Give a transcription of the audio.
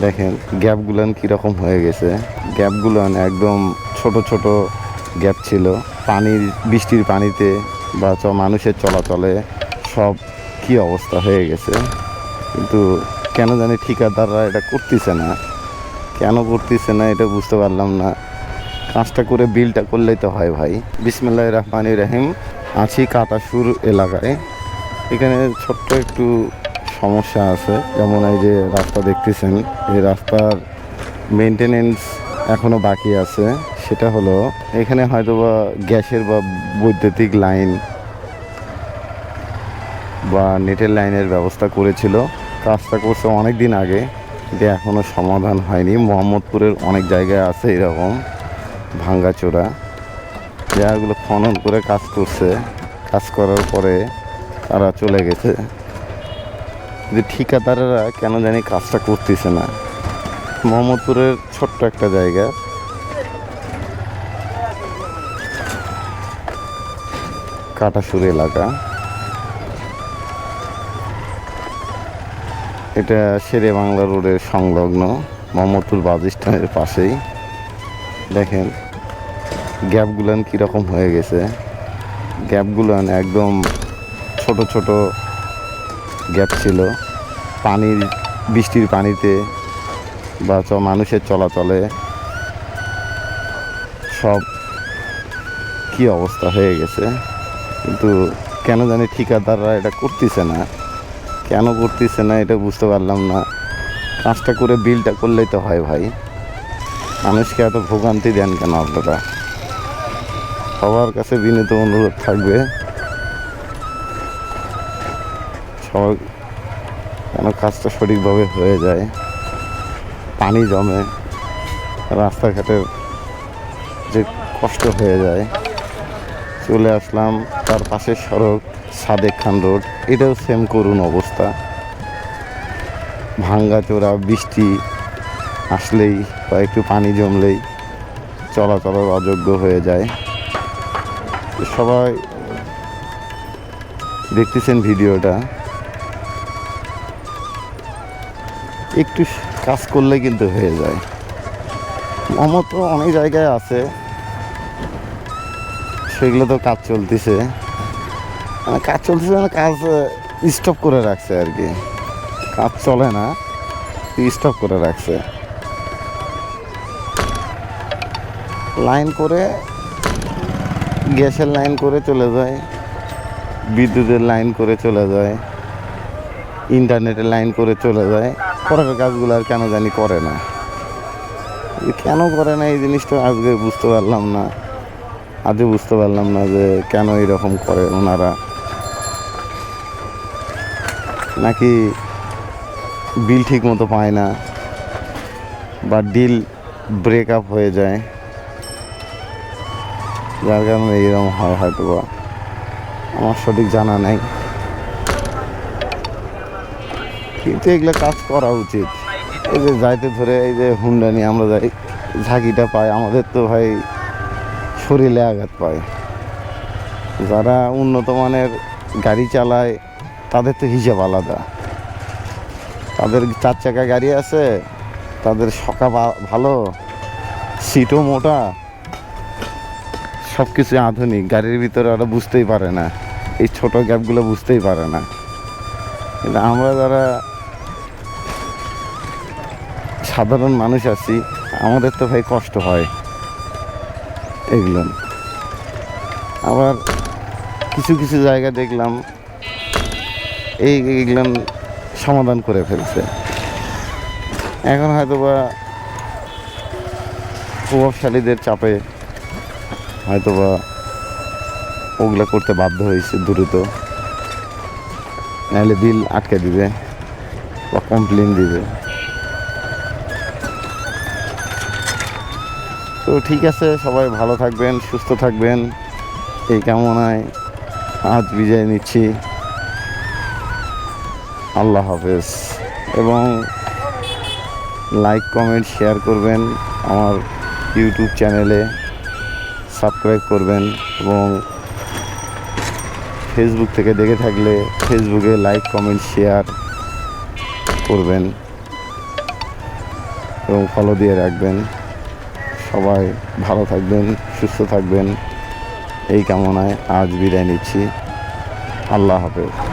দেখেন, গ্যাপগুলান কীরকম হয়ে গেছে। গ্যাপগুলান একদম ছোট ছোট গ্যাপ ছিল। পানির, বৃষ্টির পানিতে বা মানুষের চলাচলে সব কি অবস্থা হয়ে গেছে। কিন্তু কেন জানি ঠিকাদাররা এটা করতেছে না। কেন করতেছে না এটা বুঝতে পারলাম না। কাজটা করে, বিলটা করলেই তো হয় ভাই। বিসমিল্লাহ রহমান রাহিম। আছি কাটাসুর এলাকায়। এখানে ছোট্ট একটু সমস্যা আছে। যেমন এই যে রাস্তা দেখতেছেন, এই রাস্তার মেনটেনেন্স এখনও বাকি আছে। সেটা হলো, এখানে হয়তো বা গ্যাসের বা বৈদ্যুতিক লাইন বা নেটের লাইনের ব্যবস্থা করেছিল। কাজটা করছে অনেক দিন আগে, কিন্তু এখনও সমাধান হয়নি। মোহাম্মদপুরের অনেক জায়গায় আছে এরকম ভাঙ্গাচোরা। জায়গাগুলো খনন করে কাজ করছে, কাজ করার পরে তারা চলে গেছে। কিন্তু ঠিকাদারেরা কেন জানি কাজটা করতেছে না। মোহাম্মদপুরের ছোট্ট একটা জায়গা। কাটাসুর এলাকা। এটা শেরে বাংলা রোডের সংলগ্ন মোহাম্মদপুর বাস স্ট্যান্ডের পাশেই। দেখেন, গ্যাপগুলান কীরকম হয়ে গেছে। গ্যাপগুলান একদম ছোট ছোট গ্যাপ ছিল। পানির, বৃষ্টির পানিতে বা মানুষের চলাচলে সব কি অবস্থা হয়ে গেছে। কিন্তু কেন জানি ঠিকাদাররা এটা করতেছে না। কেন করতেছে না এটা বুঝতে পারলাম না। কাজটা করে বিলটা করলেই তো হয় ভাই। মানুষকে এত ভোগান্তি দেন কেন আপনারা? সবার কাছে বিনীত অনুরোধ থাকবে। সবার যেন কাজটা সঠিকভাবে হয়ে যায়? পানি জমে রাস্তাঘাটের যে কষ্ট হয়ে যায়। চলে আসলাম তার পাশের সড়ক সাদেক খান রোড। এটাও সেম করুন অবস্থা। ভাঙ্গা চোরা, বৃষ্টি আসলেই বা একটু পানি জমলেই চলাচলের অযোগ্য হয়ে যায়। সবাই দেখতেছেন ভিডিওটা। একটু কাজ করলে কিন্তু হয়ে যায়। আমার তো অনেক জায়গায় আছে। সেগুলো তো কাজ চলতেছে। মানে কাজ চলতেছে মানে কাজ স্টপ করে রাখছে আর কি। কাজ চলে না স্টপ করে রাখছে। লাইন করে, গ্যাসের লাইন করে চলে যায়। বিদ্যুতের লাইন করে চলে যায়। ইন্টারনেটের লাইন করে চলে যায়। পরের কাজগুলো আর কেন জানি করে না। কেন করে না এই জিনিসটা আজকে বুঝতে পারলাম না। আজও বুঝতে পারলাম না যে কেন এরকম করে ওনারা। নাকি বিল ঠিক মতো পায় না বা ডিল ব্রেক আপ হয়ে যায়। যার কারণে এরকম হয় হয়তো আমার সঠিক জানা নেই। কিন্তু এগুলো কাজ করা উচিত। এই যে যাইতে ধরে এই যে হুন্ডা নিয়ে আমরা যাই, ঝাঁকিটা পাই আমাদের তো ভাই শরীরে আঘাত পায়। যারা উন্নত মানের গাড়ি চালায়, তাদের তো হিসাব আলাদা। তাদের চার চাকা গাড়ি আছে, তাদের সকা ভালো, সিটও মোটা সব কিছু আধুনিক, গাড়ির ভিতরে ওরা বুঝতেই পারে না। এই ছোট গ্যাপগুলো বুঝতেই পারে না। কিন্তু আমরা যারা সাধারণ মানুষ আছি, আমাদের তো ভাই কষ্ট হয় এগুলো। আবার কিছু কিছু জায়গা দেখলাম, এই এগুলো সমাধান করে ফেলছে। এখন হয়তো বা প্রভাবশালীদের চাপে হয়তো বা ওগুলো করতে বাধ্য হয়েছে দ্রুত। নাহলে বিল আটকে দিবে বা কমপ্লেন দিবে। তো ঠিক আছে, সবাই ভালো থাকবেন, সুস্থ থাকবেন। এই কামনায় আজ বিজয় নিচ্ছি। আল্লাহ হাফেজ। এবং লাইক, কমেন্ট, শেয়ার করবেন আমার ইউটিউব চ্যানেলে। সাবস্ক্রাইব করবেন এবং ফেসবুক থেকে দেখে থাকলে ফেসবুকে লাইক, কমেন্ট, শেয়ার করবেন এবং ফলো দিয়ে রাখবেন। সবাই ভালো থাকবেন সুস্থ থাকবেন। এই কামনায় আজ বিদায় নিচ্ছি। আল্লাহ হাফেজ।